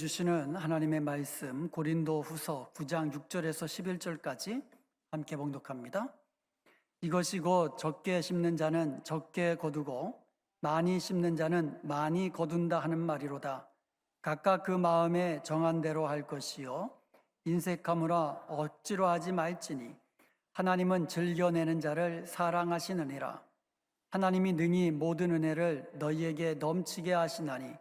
주시는 하나님의 말씀 고린도 후서 9장 6절에서 11절까지 함께 봉독합니다. 이것이 곧 적게 심는 자는 적게 거두고 많이 심는 자는 많이 거둔다 하는 말이로다. 각각 그 마음에 정한 대로 할 것이요 인색하므라 억지로 하지 말지니 하나님은 즐겨내는 자를 사랑하시느니라. 하나님이 능히 모든 은혜를 너희에게 넘치게 하시나니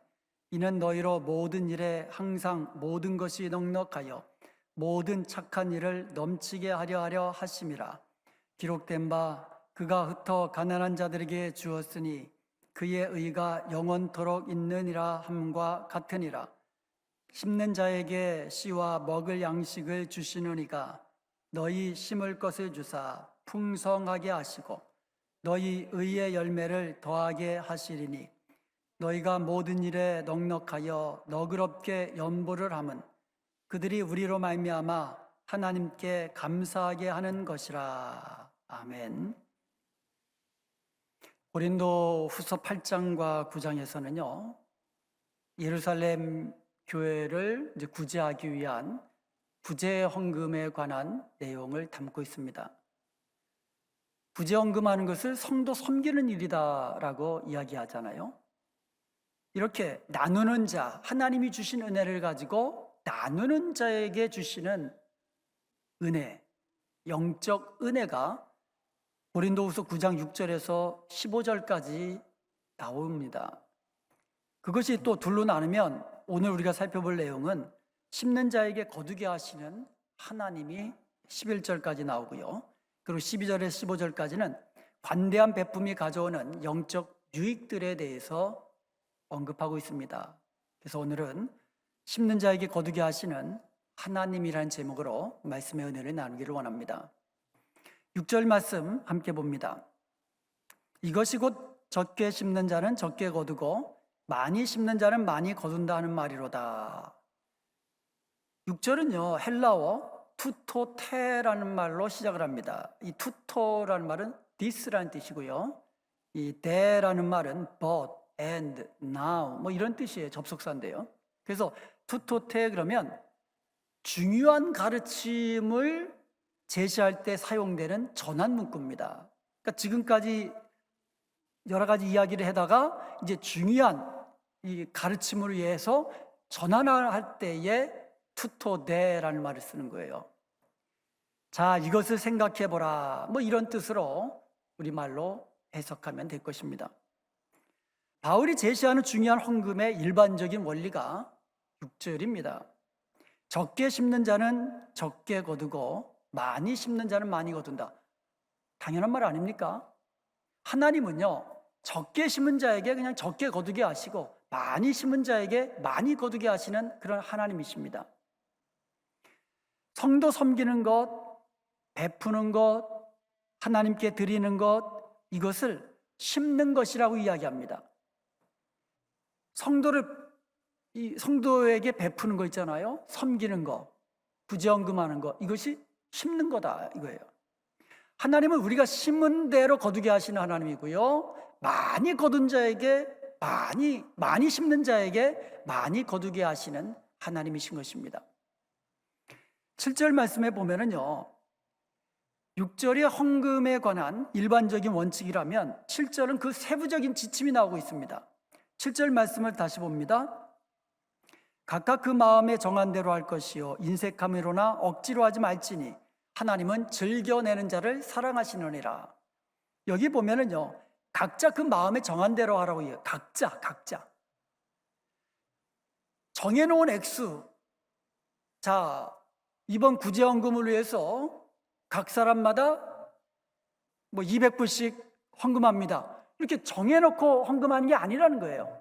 이는 너희로 모든 일에 항상 모든 것이 넉넉하여 모든 착한 일을 넘치게 하려 하려 하심이라. 기록된 바 그가 흩어 가난한 자들에게 주었으니 그의 의가 영원토록 있느니라 함과 같으니라. 심는 자에게 씨와 먹을 양식을 주시느니가 너희 심을 것을 주사 풍성하게 하시고 너희 의의 열매를 더하게 하시리니 너희가 모든 일에 넉넉하여 너그럽게 연보를 함은 그들이 우리로 말미암아 하나님께 감사하게 하는 것이라. 아멘. 고린도 후서 8장과 9장에서는요. 예루살렘 교회를 구제하기 위한 구제 헌금에 관한 내용을 담고 있습니다. 구제 헌금하는 것을 성도 섬기는 일이다라고 이야기하잖아요. 이렇게 나누는 자, 하나님이 주신 은혜를 가지고 나누는 자에게 주시는 은혜, 영적 은혜가 고린도후서 9장 6절에서 15절까지 나옵니다. 그것이 또 둘로 나누면 오늘 우리가 살펴볼 내용은 심는 자에게 거두게 하시는 하나님이 11절까지 나오고요. 그리고 12절에서 15절까지는 관대한 베품이 가져오는 영적 유익들에 대해서 언급하고 있습니다. 그래서 오늘은 심는 자에게 거두게 하시는 하나님이라는 제목으로 말씀의 은혜를 나누기를 원합니다. 6절 말씀 함께 봅니다. 이것이 곧 적게 심는 자는 적게 거두고 많이 심는 자는 많이 거둔다 하는 말이로다. 6절은요, 헬라어 투토테라는 말로 시작을 합니다. 이 투토라는 말은 this라는 뜻이고요. 이 the라는 말은 but, and, now 뭐 이런 뜻이에요. 접속사인데요. 그래서 투토테 그러면 중요한 가르침을 제시할 때 사용되는 전환 문구입니다. 그러니까 지금까지 여러 가지 이야기를 하다가 이제 중요한 이 가르침을 위해서 전환할 때에 투토데라는 말을 쓰는 거예요. 자, 이것을 생각해 보라. 뭐 이런 뜻으로 우리말로 해석하면 될 것입니다. 바울이 제시하는 중요한 헌금의 일반적인 원리가 6절입니다. 적게 심는 자는 적게 거두고 많이 심는 자는 많이 거둔다. 당연한 말 아닙니까? 하나님은요, 적게 심은 자에게 그냥 적게 거두게 하시고 많이 심은 자에게 많이 거두게 하시는 그런 하나님이십니다. 성도 섬기는 것, 베푸는 것, 하나님께 드리는 것, 이것을 심는 것이라고 이야기합니다. 성도를 이 성도에게 베푸는 거 있잖아요. 섬기는 거, 부정금하는 거 이것이 심는 거다 이거예요. 하나님은 우리가 심은 대로 거두게 하시는 하나님이고요. 많이 거둔 자에게 많이 많이 심는 자에게 많이 거두게 하시는 하나님이신 것입니다. 7절 말씀에 보면은요. 6절이 헌금에 관한 일반적인 원칙이라면 7절은 그 세부적인 지침이 나오고 있습니다. 7절 말씀을 다시 봅니다. 각각 그 마음에 정한 대로 할 것이요 인색함으로나 억지로 하지 말지니 하나님은 즐겨내는 자를 사랑하시느니라. 여기 보면은요. 각자 그 마음에 정한 대로 하라고 해요. 각자, 각자. 정해놓은 액수. 자, 이번 구제헌금을 위해서 각 사람마다 뭐 200불씩 헌금합니다. 이렇게 정해놓고 헌금하는 게 아니라는 거예요.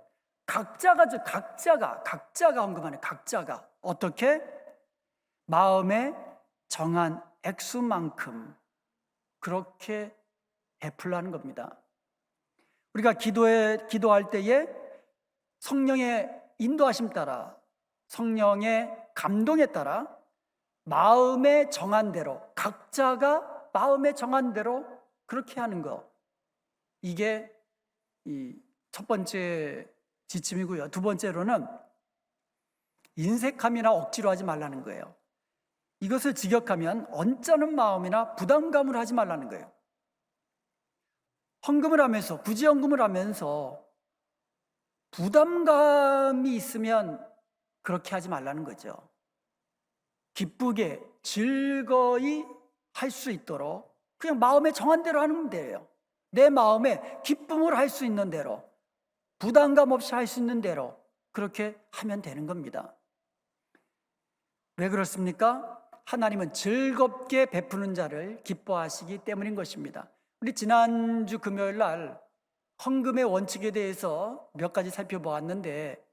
각자가 각자가 각자가 헌금하는 각자가. 어떻게? 마음에 정한 액수만큼 그렇게 베풀라는 겁니다. 우리가 기도에 기도할 때에 성령의 인도하심 따라 성령의 감동에 따라 마음에 정한 대로 각자가 마음에 정한 대로 그렇게 하는 거. 이게 이 첫 번째 지침이고요. 두 번째로는 인색함이나 억지로 하지 말라는 거예요. 이것을 직역하면 언짢은 마음이나 부담감을 하지 말라는 거예요. 헌금을 하면서 굳이 헌금을 하면서 부담감이 있으면 그렇게 하지 말라는 거죠. 기쁘게 즐거이 할 수 있도록 그냥 마음에 정한 대로 하는 데예요. 내 마음에 기쁨을 할 수 있는 대로 부담감 없이 할 수 있는 대로 그렇게 하면 되는 겁니다. 왜 그렇습니까? 하나님은 즐겁게 베푸는 자를 기뻐하시기 때문인 것입니다. 우리 지난주 금요일 날 헌금의 원칙에 대해서 몇 가지 살펴보았는데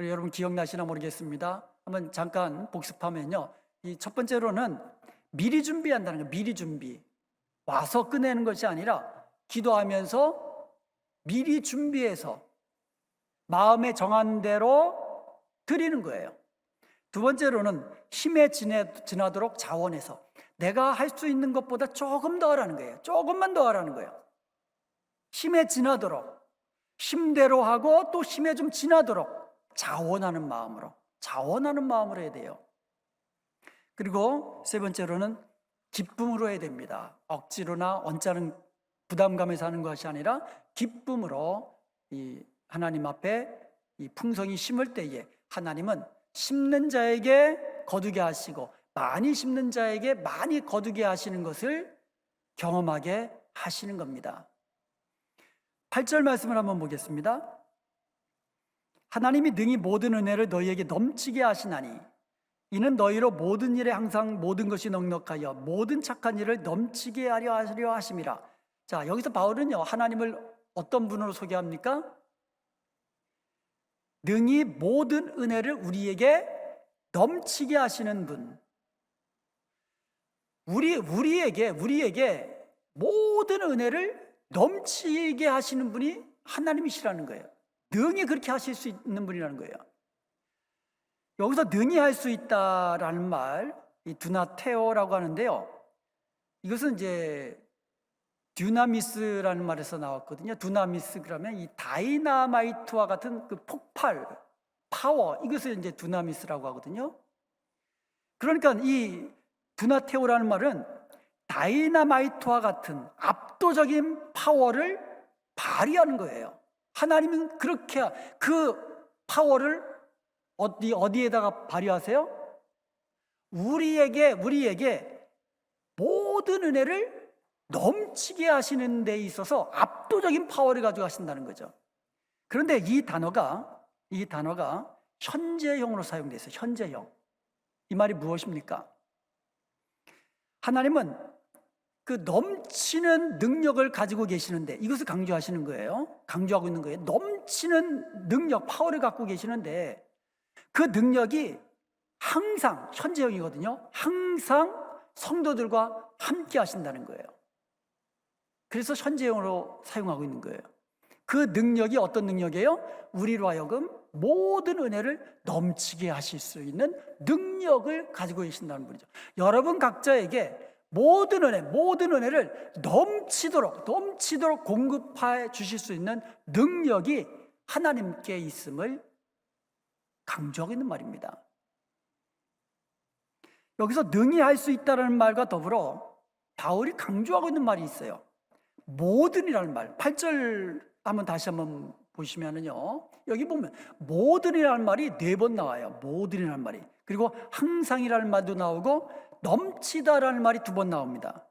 여러분 기억나시나 모르겠습니다. 한번 잠깐 복습하면요. 이 첫 번째로는 미리 준비한다는 거예요. 미리 준비. 와서 끝내는 것이 아니라 기도하면서 미리 준비해서 마음에 정한 대로 드리는 거예요. 두 번째로는 힘에 지나도록 자원해서 내가 할 수 있는 것보다 조금 더 하라는 거예요. 조금만 더 하라는 거예요. 힘에 지나도록 힘대로 하고 또 힘에 좀 지나도록 자원하는 마음으로 자원하는 마음으로 해야 돼요. 그리고 세 번째로는 기쁨으로 해야 됩니다. 억지로나 언짢은 부담감에서 하는 것이 아니라 기쁨으로 이 하나님 앞에 이 풍성이 심을 때에 하나님은 심는 자에게 거두게 하시고 많이 심는 자에게 많이 거두게 하시는 것을 경험하게 하시는 겁니다. 8절 말씀을 한번 보겠습니다. 하나님이 능히 모든 은혜를 너희에게 넘치게 하시나니 이는 너희로 모든 일에 항상 모든 것이 넉넉하여 모든 착한 일을 넘치게 하려 하심이라. 자, 여기서 바울은요. 하나님을 어떤 분으로 소개합니까? 능히 모든 은혜를 우리에게 넘치게 하시는 분. 우리 우리에게 우리에게 모든 은혜를 넘치게 하시는 분이 하나님이시라는 거예요. 능히 그렇게 하실 수 있는 분이라는 거예요. 여기서 능히 할 수 있다라는 말, 이 두나테오라고 하는데요. 이것은 이제 듀나미스라는 말에서 나왔거든요. 두나미스 그러면 이 다이나마이트와 같은 그 폭발, 파워 이것을 이제 두나미스라고 하거든요. 그러니까 이 두나테오라는 말은 다이나마이트와 같은 압도적인 파워를 발휘하는 거예요. 하나님은 그렇게 그 파워를 어디 어디에다가 발휘하세요? 우리에게 우리에게 모든 은혜를 넘치게 하시는 데 있어서 압도적인 파워를 가지고 하신다는 거죠. 그런데 이 단어가 이 단어가 현재형으로 사용돼 있어요. 현재형. 이 말이 무엇입니까? 하나님은 그 넘치는 능력을 가지고 계시는데 이것을 강조하시는 거예요. 강조하고 있는 거예요. 넘치는 능력, 파워를 갖고 계시는데 그 능력이 항상 현재형이거든요. 항상 성도들과 함께 하신다는 거예요. 그래서 현재형으로 사용하고 있는 거예요. 그 능력이 어떤 능력이에요? 우리로 하여금 모든 은혜를 넘치게 하실 수 있는 능력을 가지고 계신다는 분이죠. 여러분 각자에게 모든 은혜, 모든 은혜를 넘치도록, 넘치도록 공급해 주실 수 있는 능력이 하나님께 있음을 강조하고 있는 말입니다. 여기서 능히 할 수 있다는 말과 더불어 바울이 강조하고 있는 말이 있어요. 모든이라는 말. 8절 한번 다시 한번 보시면은요. 여기 보면 모든이라는 말이 네 번 나와요. 모든이라는 말이. 그리고 항상이라는 말도 나오고 넘치다라는 말이 두 번 나옵니다.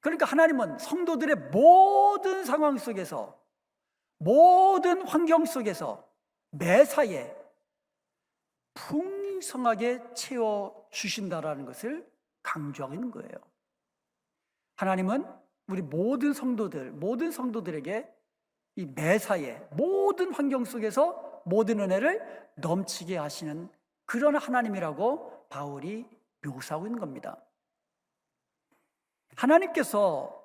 그러니까 하나님은 성도들의 모든 상황 속에서 모든 환경 속에서 매사에 풍성하게 채워 주신다라는 것을 강조하고 있는 거예요. 하나님은 우리 모든 성도들, 모든 성도들에게 이 매사에 모든 환경 속에서 모든 은혜를 넘치게 하시는 그런 하나님이라고 바울이 묘사하고 있는 겁니다. 하나님께서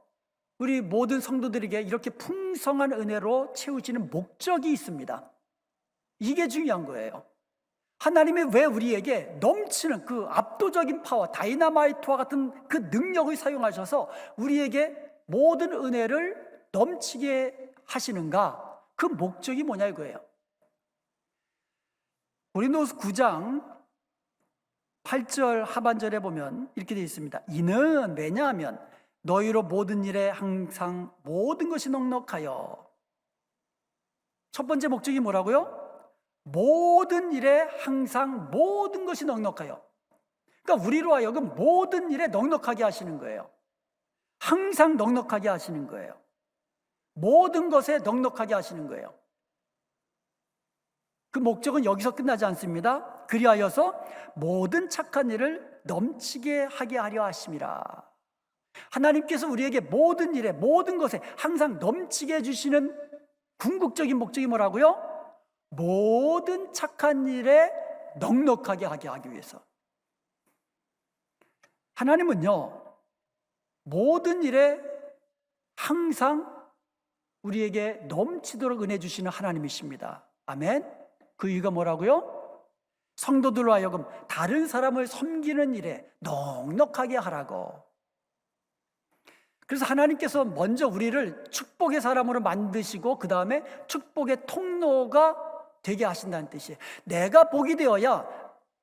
우리 모든 성도들에게 이렇게 풍성한 은혜로 채우시는 목적이 있습니다. 이게 중요한 거예요. 하나님이 왜 우리에게 넘치는 그 압도적인 파워, 다이나마이트와 같은 그 능력을 사용하셔서 우리에게 모든 은혜를 넘치게 하시는가? 그 목적이 뭐냐 이거예요. 고린도서 9장 8절 하반절에 보면 이렇게 되어 있습니다. 이는 왜냐하면 너희로 모든 일에 항상 모든 것이 넉넉하여 첫 번째 목적이 뭐라고요? 모든 일에 항상 모든 것이 넉넉하여. 그러니까 우리로 하여금 모든 일에 넉넉하게 하시는 거예요. 항상 넉넉하게 하시는 거예요. 모든 것에 넉넉하게 하시는 거예요. 그 목적은 여기서 끝나지 않습니다. 그리하여서 모든 착한 일을 넘치게 하게 하려 하심이라. 하나님께서 우리에게 모든 일에 모든 것에 항상 넘치게 해주시는 궁극적인 목적이 뭐라고요? 모든 착한 일에 넉넉하게 하게 하기 위해서. 하나님은요, 모든 일에 항상 우리에게 넘치도록 은혜 주시는 하나님이십니다. 아멘. 그 이유가 뭐라고요? 성도들로 하여금 다른 사람을 섬기는 일에 넉넉하게 하라고. 그래서 하나님께서 먼저 우리를 축복의 사람으로 만드시고 그 다음에 축복의 통로가 되게 하신다는 뜻이에요. 내가 복이 되어야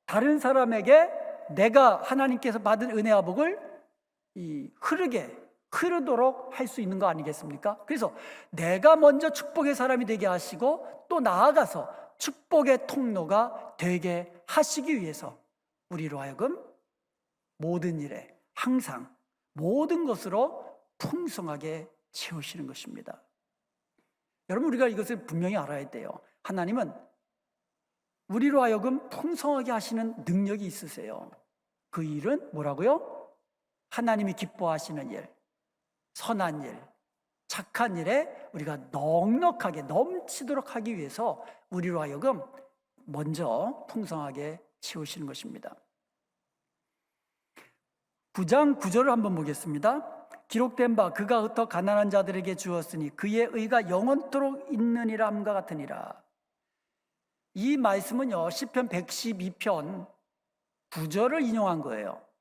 다른 사람에게 내가 하나님께서 받은 은혜와 복을 이 흐르게 흐르도록 할 수 있는 거 아니겠습니까? 그래서 내가 먼저 축복의 사람이 되게 하시고 또 나아가서 축복의 통로가 되게 하시기 위해서 우리로 하여금 모든 일에 항상 모든 것으로 풍성하게 채우시는 것입니다. 여러분 우리가 이것을 분명히 알아야 돼요. 하나님은 우리로 하여금 풍성하게 하시는 능력이 있으세요. 그 일은 뭐라고요? 하나님이 기뻐하시는 일, 선한 일, 착한 일에 우리가 넉넉하게 넘치도록 하기 위해서 우리로 하여금 먼저 풍성하게 채우시는 것입니다. 9장 9절을 한번 보겠습니다. 기록된 바 그가 흩어 가난한 자들에게 주었으니 그의 의가 영원토록 있느니라 함과 같으니라. 이 말씀은요. 시편 112편 9절을 인용한 거예요.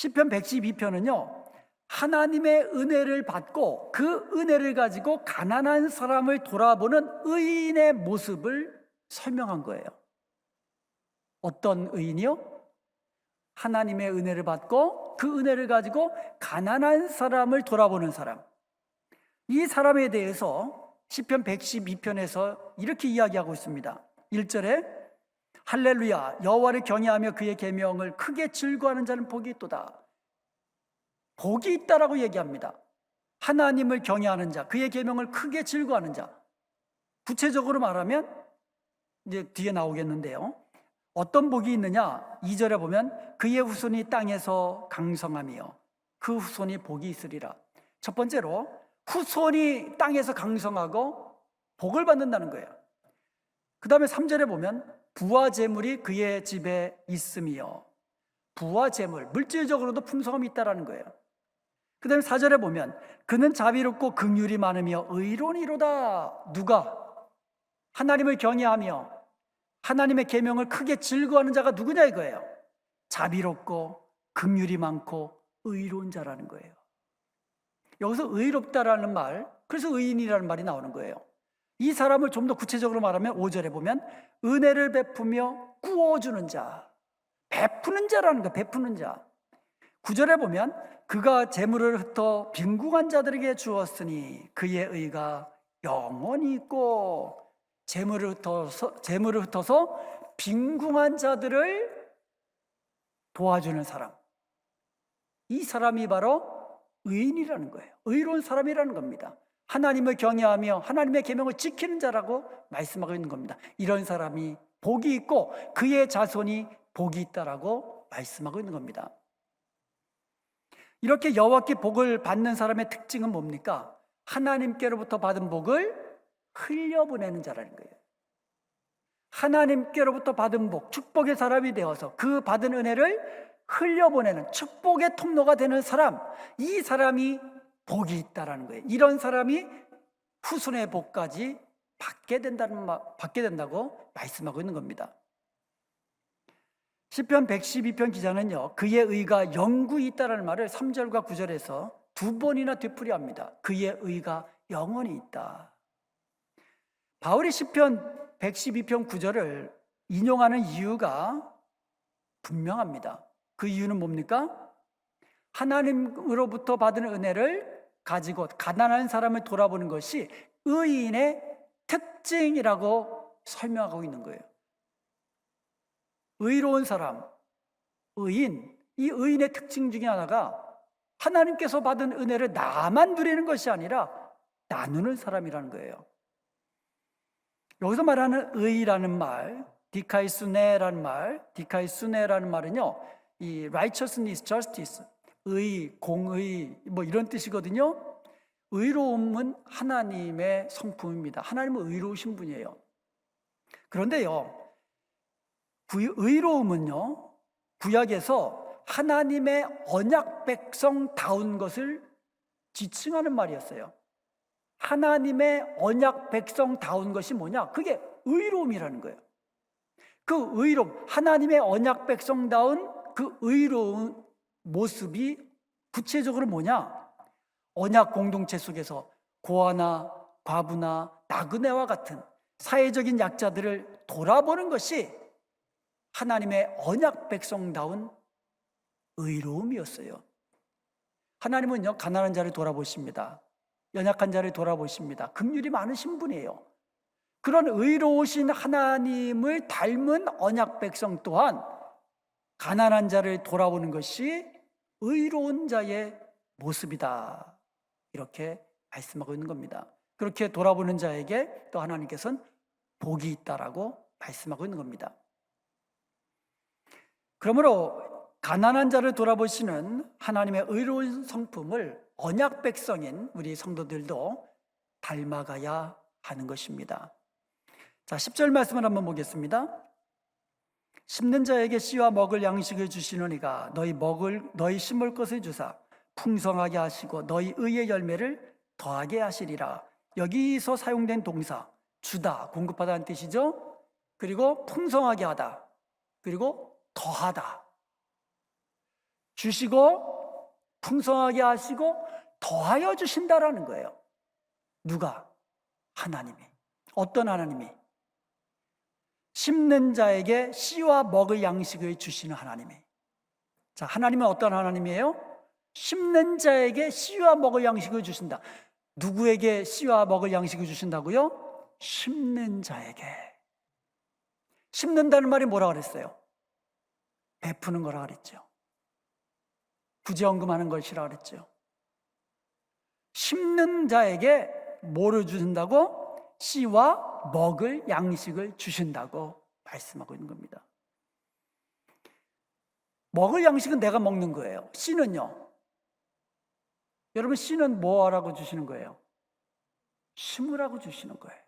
시편 112편은요. 하나님의 은혜를 받고 그 은혜를 가지고 가난한 사람을 돌아보는 의인의 모습을 설명한 거예요. 어떤 의인이요? 하나님의 은혜를 받고 그 은혜를 가지고 가난한 사람을 돌아보는 사람. 이 사람에 대해서 시편 112편에서 이렇게 이야기하고 있습니다. 1절에 할렐루야 여호와를 경외하며 그의 계명을 크게 즐거워하는 자는 복이 있도다. 복이 있다라고 얘기합니다. 하나님을 경외하는 자, 그의 계명을 크게 즐거워하는 자. 구체적으로 말하면 이제 뒤에 나오겠는데요. 어떤 복이 있느냐? 2절에 보면 그의 후손이 땅에서 강성하며 그 후손이 복이 있으리라. 첫 번째로 후손이 땅에서 강성하고 복을 받는다는 거예요. 그 다음에 3절에 보면 부와 재물이 그의 집에 있으며 부와 재물, 물질적으로도 풍성함이 있다라는 거예요. 그 다음에 4절에 보면 그는 자비롭고 긍휼이 많으며 의로니로다. 누가? 하나님을 경외하며 하나님의 계명을 크게 즐거워하는 자가 누구냐 이거예요. 자비롭고 긍휼이 많고 의로운 자라는 거예요. 여기서 의롭다라는 말, 그래서 의인이라는 말이 나오는 거예요. 이 사람을 좀 더 구체적으로 말하면 5절에 보면 은혜를 베푸며 구워주는 자, 베푸는 자라는 거, 베푸는 자. 9절에 보면 그가 재물을 흩어 빈궁한 자들에게 주었으니 그의 의가 영원히 있고 재물을 흩어서, 재물을 흩어서 빈궁한 자들을 도와주는 사람. 이 사람이 바로 의인이라는 거예요. 의로운 사람이라는 겁니다. 하나님을 경외하며 하나님의 계명을 지키는 자라고 말씀하고 있는 겁니다. 이런 사람이 복이 있고 그의 자손이 복이 있다라고 말씀하고 있는 겁니다. 이렇게 여호와께 복을 받는 사람의 특징은 뭡니까? 하나님께로부터 받은 복을 흘려보내는 자라는 거예요. 하나님께로부터 받은 복, 축복의 사람이 되어서 그 받은 은혜를 흘려보내는 축복의 통로가 되는 사람, 이 사람이 복이 있다라는 거예요. 이런 사람이 후손의 복까지 받게 된다는 받게 된다고 말씀하고 있는 겁니다. 시편 112편 기자는요. 그의 의가 영구히 있다라는 말을 3절과 9절에서 두 번이나 되풀이합니다. 그의 의가 영원히 있다. 바울이 시편 112편 9절을 인용하는 이유가 분명합니다. 그 이유는 뭡니까? 하나님으로부터 받은 은혜를 가지고 가난한 사람을 돌아보는 것이 의인의 특징이라고 설명하고 있는 거예요. 의로운 사람, 의인, 이 의인의 특징 중에 하나가 하나님께서 받은 은혜를 나만 누리는 것이 아니라 나누는 사람이라는 거예요. 여기서 말하는 의라는 말, 디카이수네라는 말, 디카이수네라는 말은요, 이 righteousness, justice, 의, 공의, 뭐 이런 뜻이거든요. 의로움은 하나님의 성품입니다. 하나님은 의로우신 분이에요. 그런데요, 구- 의로움은요, 구약에서 하나님의 언약 백성 다운 것을 지칭하는 말이었어요. 하나님의 언약 백성 다운 것이 뭐냐? 그게 의로움이라는 거예요. 그 의로움, 하나님의 언약 백성다운 그 의로운 모습이 구체적으로 뭐냐? 언약 공동체 속에서 고아나 과부나 나그네와 같은 사회적인 약자들을 돌아보는 것이 하나님의 언약 백성다운 의로움이었어요. 하나님은요, 가난한 자를 돌아보십니다. 연약한 자를 돌아보십니다. 긍휼이 많으신 분이에요. 그런 의로우신 하나님을 닮은 언약 백성 또한 가난한 자를 돌아보는 것이 의로운 자의 모습이다. 이렇게 말씀하고 있는 겁니다. 그렇게 돌아보는 자에게 또 하나님께서는 복이 있다라고 말씀하고 있는 겁니다. 그러므로 가난한 자를 돌아보시는 하나님의 의로운 성품을 언약 백성인 우리 성도들도 닮아가야 하는 것입니다. 자, 10절 말씀을 한번 보겠습니다. 심는 자에게 씨와 먹을 양식을 주시노니가 너희 먹을 너희 심을 것을 주사 풍성하게 하시고 너희 의의 열매를 더하게 하시리라. 여기서 사용된 동사 주다 공급하다는 뜻이죠. 그리고 풍성하게 하다. 그리고 더하다. 주시고 풍성하게 하시고 더하여 주신다라는 거예요. 누가? 하나님이. 어떤 하나님이? 심는 자에게 씨와 먹을 양식을 주시는 하나님이. 자, 하나님은 어떤 하나님이에요? 심는 자에게 씨와 먹을 양식을 주신다. 누구에게 씨와 먹을 양식을 주신다고요? 심는 자에게. 심는다는 말이 뭐라 그랬어요? 베푸는 거라 그랬죠. 구제언금하는 것이라 그랬죠. 심는 자에게 뭐를 주신다고? 씨와 먹을 양식을 주신다고 말씀하고 있는 겁니다. 먹을 양식은 내가 먹는 거예요. 씨는요? 여러분, 씨는 뭐라고 주시는 거예요? 심으라고 주시는 거예요.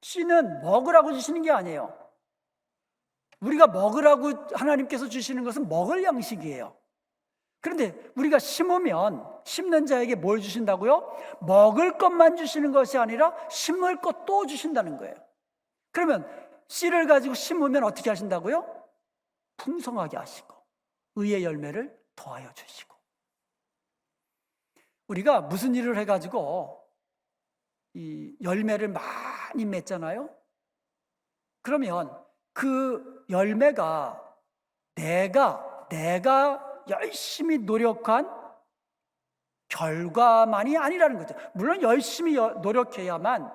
씨는 먹으라고 주시는 게 아니에요. 우리가 먹으라고 하나님께서 주시는 것은 먹을 양식이에요. 그런데 우리가 심으면 심는 자에게 뭘 주신다고요? 먹을 것만 주시는 것이 아니라 심을 것도 주신다는 거예요. 그러면 씨를 가지고 심으면 어떻게 하신다고요? 풍성하게 하시고 의의 열매를 더하여 주시고 우리가 무슨 일을 해가지고 이 열매를 많이 맺잖아요. 그러면 그 열매가 내가 내가 열심히 노력한 결과만이 아니라는 거죠. 물론 열심히 노력해야만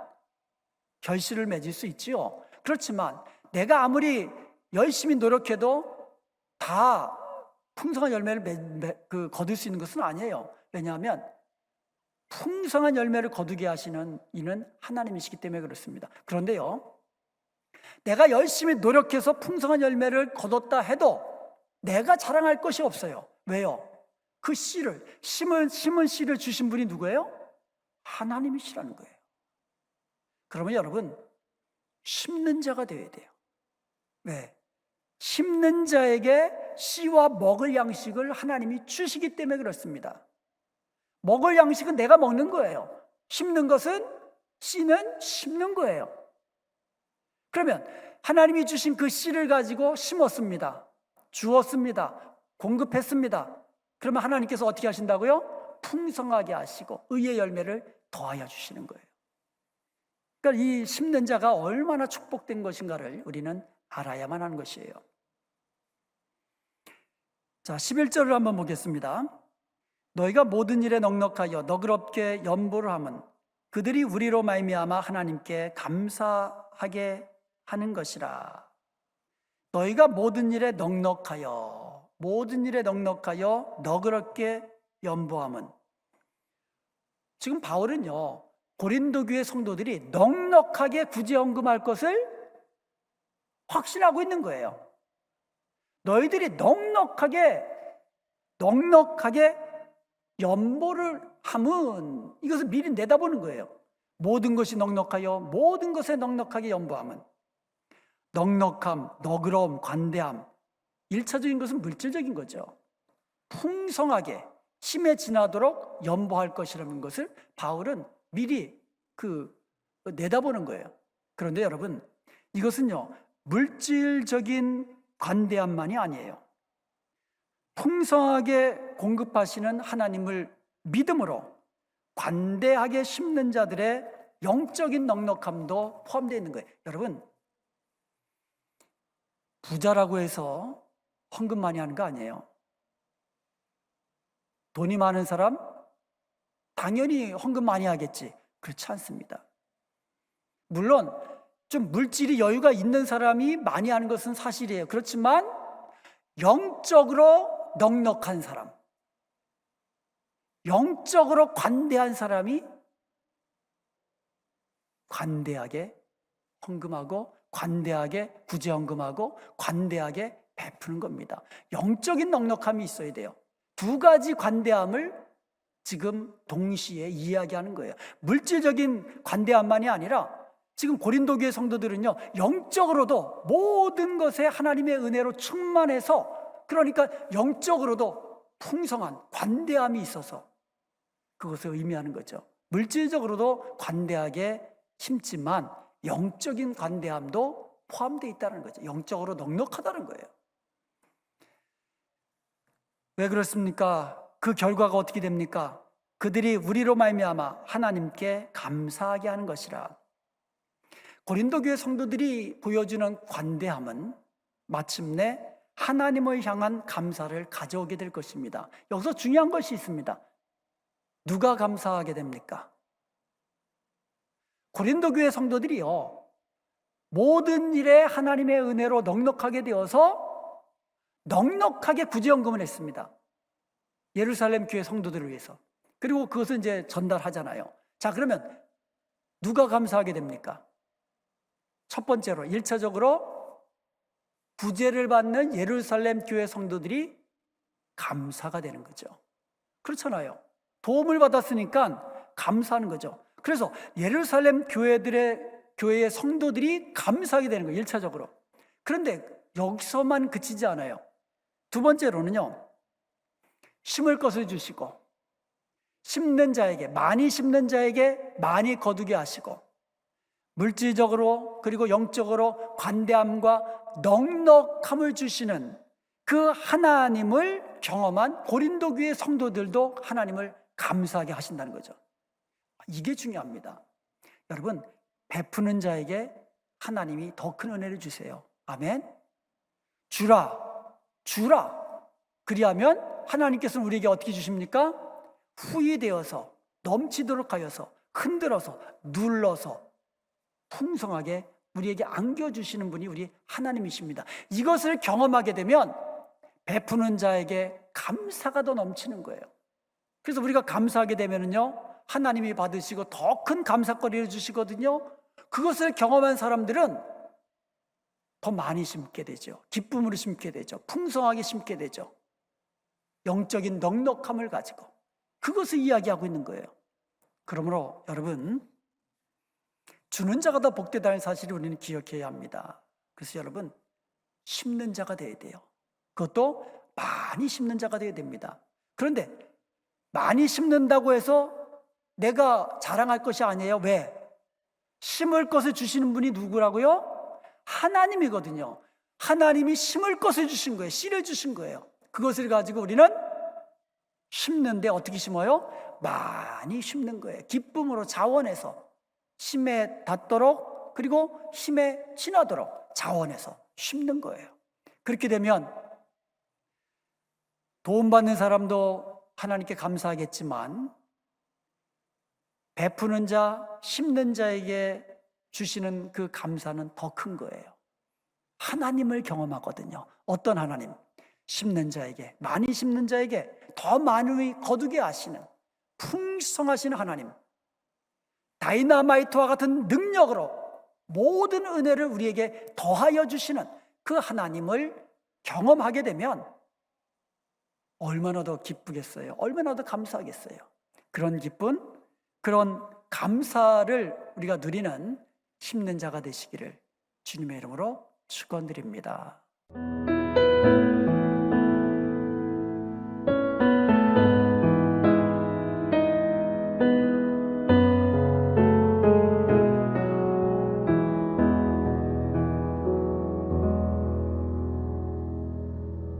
결실을 맺을 수 있지요. 그렇지만 내가 아무리 열심히 노력해도 다 풍성한 열매를 매, 매, 그 거둘 수 있는 것은 아니에요. 왜냐하면 풍성한 열매를 거두게 하시는 이는 하나님이시기 때문에 그렇습니다. 그런데요, 내가 열심히 노력해서 풍성한 열매를 거뒀다 해도 내가 자랑할 것이 없어요. 왜요? 그 씨를 심은 심은 씨를 주신 분이 누구예요? 하나님이시라는 거예요. 그러면 여러분 심는 자가 되어야 돼요. 왜? 심는 자에게 씨와 먹을 양식을 하나님이 주시기 때문에 그렇습니다. 먹을 양식은 내가 먹는 거예요. 심는 것은 씨는 심는 거예요. 그러면 하나님이 주신 그 씨를 가지고 심었습니다. 주었습니다. 공급했습니다. 그러면 하나님께서 어떻게 하신다고요? 풍성하게 하시고 의의 열매를 더하여 주시는 거예요. 그러니까 이 심는 자가 얼마나 축복된 것인가를 우리는 알아야만 하는 것이에요. 자, 11절을 한번 보겠습니다. 너희가 모든 일에 넉넉하여 너그럽게 연보를 함은 그들이 우리로 말미암아 하나님께 감사하게 하는 것이라. 너희가 모든 일에 넉넉하여 모든 일에 넉넉하여 너그럽게 연보함은 지금 바울은요 고린도 교회 성도들이 넉넉하게 구제연금할 것을 확신하고 있는 거예요. 너희들이 넉넉하게 넉넉하게 연보를 함은 이것을 미리 내다보는 거예요. 모든 것이 넉넉하여 모든 것에 넉넉하게 연보함은 넉넉함, 너그러움, 관대함. 일차적인 것은 물질적인 거죠. 풍성하게 힘에 지나도록 연보할 것이라는 것을 바울은 미리 그 내다보는 거예요. 그런데 여러분, 이것은요, 물질적인 관대함만이 아니에요. 풍성하게 공급하시는 하나님을 믿음으로 관대하게 심는 자들의 영적인 넉넉함도 포함되어 있는 거예요. 여러분, 부자라고 해서 헌금 많이 하는 거 아니에요. 돈이 많은 사람 당연히 헌금 많이 하겠지. 그렇지 않습니다. 물론 좀 물질이 여유가 있는 사람이 많이 하는 것은 사실이에요. 그렇지만 영적으로 넉넉한 사람, 영적으로 관대한 사람이 관대하게 헌금하고 관대하게 구제헌금하고 관대하게 베푸는 겁니다. 영적인 넉넉함이 있어야 돼요. 두 가지 관대함을 지금 동시에 이야기하는 거예요. 물질적인 관대함만이 아니라 지금 고린도 교회 성도들은요, 영적으로도 모든 것에 하나님의 은혜로 충만해서 그러니까 영적으로도 풍성한 관대함이 있어서 그것을 의미하는 거죠. 물질적으로도 관대하게 심지만 영적인 관대함도 포함되어 있다는 거죠. 영적으로 넉넉하다는 거예요. 왜 그렇습니까? 그 결과가 어떻게 됩니까? 그들이 우리로 말미암아 하나님께 감사하게 하는 것이라. 고린도 교회 성도들이 보여주는 관대함은 마침내 하나님을 향한 감사를 가져오게 될 것입니다. 여기서 중요한 것이 있습니다. 누가 감사하게 됩니까? 고린도 교회 성도들이요. 모든 일에 하나님의 은혜로 넉넉하게 되어서 넉넉하게 구제연금을 했습니다. 예루살렘 교회 성도들을 위해서. 그리고 그것을 이제 전달하잖아요. 자, 그러면 누가 감사하게 됩니까? 첫 번째로, 1차적으로 구제를 받는 예루살렘 교회 성도들이 감사가 되는 거죠. 그렇잖아요. 도움을 받았으니까 감사하는 거죠. 그래서 예루살렘 교회들의 교회의 성도들이 감사하게 되는 거예요. 1차적으로. 그런데 여기서만 그치지 않아요. 두 번째로는요. 심을 것을 주시고 심는 자에게 많이 심는 자에게 많이 거두게 하시고 물질적으로 그리고 영적으로 관대함과 넉넉함을 주시는 그 하나님을 경험한 고린도 교회 성도들도 하나님을 감사하게 하신다는 거죠. 이게 중요합니다. 여러분, 베푸는 자에게 하나님이 더 큰 은혜를 주세요. 아멘. 주라, 주라. 그리하면 하나님께서는 우리에게 어떻게 주십니까? 후이 되어서 넘치도록 하여서 흔들어서 눌러서 풍성하게 우리에게 안겨주시는 분이 우리 하나님이십니다. 이것을 경험하게 되면 베푸는 자에게 감사가 더 넘치는 거예요. 그래서 우리가 감사하게 되면은요, 하나님이 받으시고 더 큰 감사거리를 주시거든요. 그것을 경험한 사람들은 더 많이 심게 되죠. 기쁨으로 심게 되죠. 풍성하게 심게 되죠. 영적인 넉넉함을 가지고 그것을 이야기하고 있는 거예요. 그러므로 여러분 주는 자가 더 복되다는 사실을 우리는 기억해야 합니다. 그래서 여러분 심는 자가 돼야 돼요. 그것도 많이 심는 자가 돼야 됩니다. 그런데 많이 심는다고 해서 내가 자랑할 것이 아니에요. 왜? 심을 것을 주시는 분이 누구라고요? 하나님이거든요. 하나님이 심을 것을 주신 거예요. 씨를 주신 거예요. 그것을 가지고 우리는 심는데 어떻게 심어요? 많이 심는 거예요. 기쁨으로 자원해서 심에 닿도록 그리고 심에 친하도록 자원해서 심는 거예요. 그렇게 되면 도움받는 사람도 하나님께 감사하겠지만 베푸는 자, 심는 자에게 주시는 그 감사는 더 큰 거예요. 하나님을 경험하거든요. 어떤 하나님? 심는 자에게, 많이 심는 자에게 더 많이 거두게 하시는 풍성하신 하나님. 다이나마이트와 같은 능력으로 모든 은혜를 우리에게 더하여 주시는 그 하나님을 경험하게 되면 얼마나 더 기쁘겠어요. 얼마나 더 감사하겠어요. 그런 기쁨, 그런 감사를 우리가 누리는 심는 자가 되시기를 주님의 이름으로 축원드립니다.